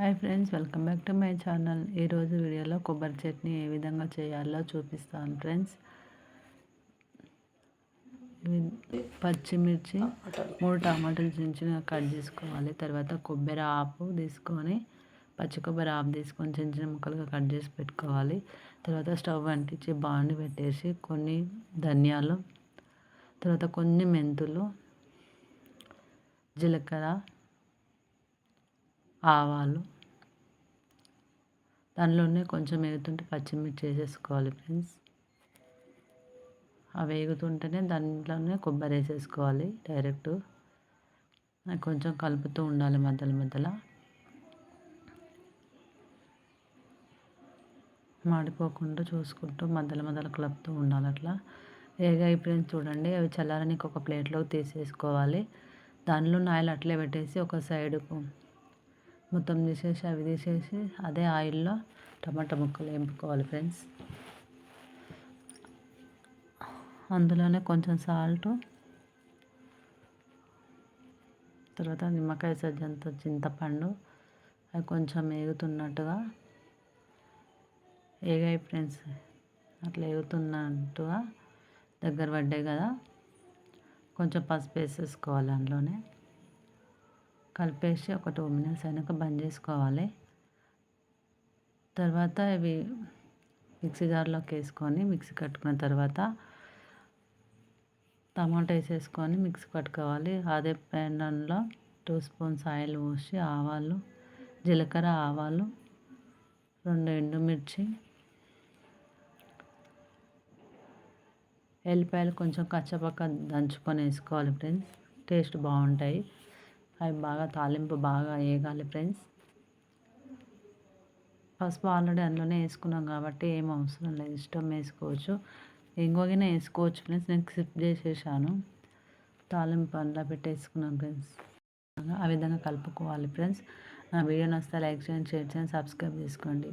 Hi friends welcome back to my channel. ఈరోజు వీడియోలో కొబ్బరి చట్నీ ఏ విధంగా చేయాలో చూపిస్తాను ఫ్రెండ్స్. పచ్చిమిర్చి మూడు టమాటాలు చిన్న చిన్నగా కట్ చేసుకోవాలి. తర్వాత కొబ్బరి ఆపు తీసుకొని పచ్చి కొబ్బరి ఆపు తీసుకొని చిన్న చిన్న ముక్కలుగా కట్ చేసి పెట్టుకోవాలి. తర్వాత స్టవ్ అంటించి బాండి పెట్టేసి కొన్ని ధనియాలు తర్వాత కొన్ని మెంతులు జీలకర్ర ఆవాలు. దానిలోనే కొంచెం వేగుతుంటే పచ్చిమిర్చి వేసేసుకోవాలి ఫ్రెండ్స్. అవి వేగుతుంటేనే దాంట్లోనే కొబ్బరి వేసేసుకోవాలి డైరెక్ట్. కొంచెం కలుపుతూ ఉండాలి మధ్యలో మధ్యలో. మాడిపోకుండా చూసుకుంటూ మధ్యలో మధ్యలో కలుపుతూ ఉండాలి అట్లా. వేగా అయిపోయింది చూడండి అవి చల్లారనికి ఒక ప్లేట్లోకి తీసేసుకోవాలి. దానిలో ఆయిల్ అట్లే పెట్టేసి ఒక సైడుకు మొత్తం తీసేసి అవి తీసేసి అదే ఆయిల్లో టమాటా ముక్కలు వేపుకోవాలి ఫ్రెండ్స్. అందులోనే కొంచెం సాల్ట్ తర్వాత నిమ్మకాయ సజ్జంత చింతపండు అవి కొంచెం వేగుతున్నట్టుగా ఏగాయి ఫ్రెండ్స్. అట్లా వేగుతున్నట్టుగా దగ్గర పడ్డాయి కదా కొంచెం పసుపు వేసేసుకోవాలి అందులోనే. కలిపేసి ఒక టూ మినిట్స్ అయినాక బంద్ చేసుకోవాలి. తర్వాత ఇవి మిక్సీ జార్లోకి వేసుకొని మిక్సీ కట్టుకున్న తర్వాత టమాటా వేసేసుకొని మిక్సీ పట్టుకోవాలి. అదే పెనంలో టూ స్పూన్స్ ఆయిల్ పోసి ఆవాలు జీలకర్ర ఆవాలు రెండు ఎండుమిర్చి ఎల్లిపాయలు కొంచెం కచ్చపక్క దంచుకొని వేసుకోవాలి ఫ్రెండ్స్. టేస్ట్ బాగుంటాయి. అవి బాగా తాలింపు బాగా వేయగాలి ఫ్రెండ్స్. పసుపు ఆల్రెడీ అందులోనే వేసుకున్నాం కాబట్టి ఏం అవసరం లేదు ఇష్టం వేసుకోవచ్చు. ఇంకొకనే వేసుకోవచ్చు ఫ్రెండ్స్ నేను స్కిప్ చేసేసాను. తాలింపు అందులో పెట్టేసుకున్నాను ఫ్రెండ్స్. ఆ విధంగా కలుపుకోవాలి ఫ్రెండ్స్. నా వీడియో నచ్చితే లైక్ చేయండి షేర్ చేయండి సబ్స్క్రైబ్ చేసుకోండి.